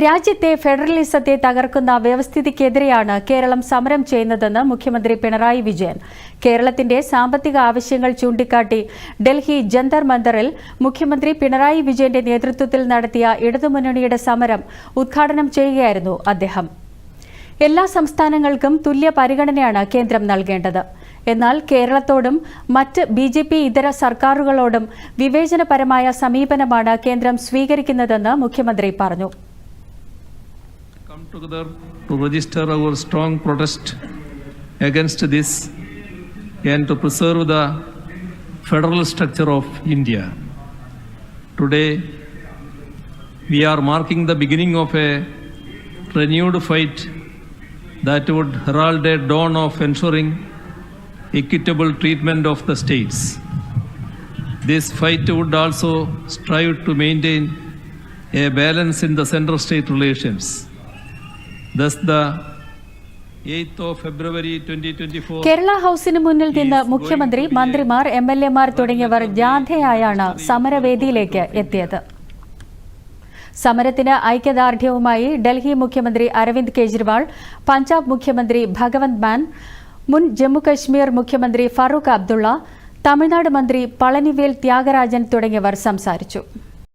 രാജ്യത്തെ ഫെഡറലിസത്തെ തകർക്കുന്ന വ്യവസ്ഥിതിക്കെതിരെയാണ് കേരളം സമരം ചെയ്യുന്നതെന്ന് മുഖ്യമന്ത്രി പിണറായി വിജയൻ. കേരളത്തിന്റെ സാമ്പത്തിക ആവശ്യങ്ങൾ ചൂണ്ടിക്കാട്ടി ഡൽഹി ജന്തർ മന്ദറിൽ മുഖ്യമന്ത്രി പിണറായി വിജയന്റെ നേതൃത്വത്തിൽ നടത്തിയ ഇടതുമുന്നണിയുടെ സമരം ഉദ്ഘാടനം ചെയ്യുകയായിരുന്നു അദ്ദേഹം. എല്ലാ സംസ്ഥാനങ്ങൾക്കും തുല്യ പരിഗണനയാണ് കേന്ദ്രം നൽകേണ്ടത്. എന്നാൽ കേരളത്തോടും മറ്റ് ബി ജെ പി ഇതര സർക്കാരുകളോടും വിവേചനപരമായ സമീപനമാണ് കേന്ദ്രം സ്വീകരിക്കുന്നതെന്ന് മുഖ്യമന്ത്രി പറഞ്ഞു. Come together to register our strong protest against this and to preserve the federal structure of India. Today, we are marking the beginning of a renewed fight that would herald a dawn of ensuring equitable treatment of the states. This fight would also strive to maintain a balance in the center state relations. Kerala ഹൌസിന് മുന്നിൽ നിന്ന് മുഖ്യമന്ത്രി മന്ത്രിമാർ M L എമാർ തുടങ്ങിയവർ ജാഥയായാണ് സമരവേദിയിലേക്ക് എത്തിയത്. സമരത്തിന് ഐക്യദാർഢ്യവുമായി ഡൽഹി മുഖ്യമന്ത്രി അരവിന്ദ് കെജ്രിവാൾ പഞ്ചാബ് മുഖ്യമന്ത്രി ഭഗവന്ത് മാൻ മുൻ ജമ്മുകശ്മീർ മുഖ്യമന്ത്രി ഫറൂഖ് അബ്ദുള്ള തമിഴ്നാട് മന്ത്രി പളനിവേൽ ത്യാഗരാജൻ തുടങ്ങിയവർ സംസാരിച്ചു.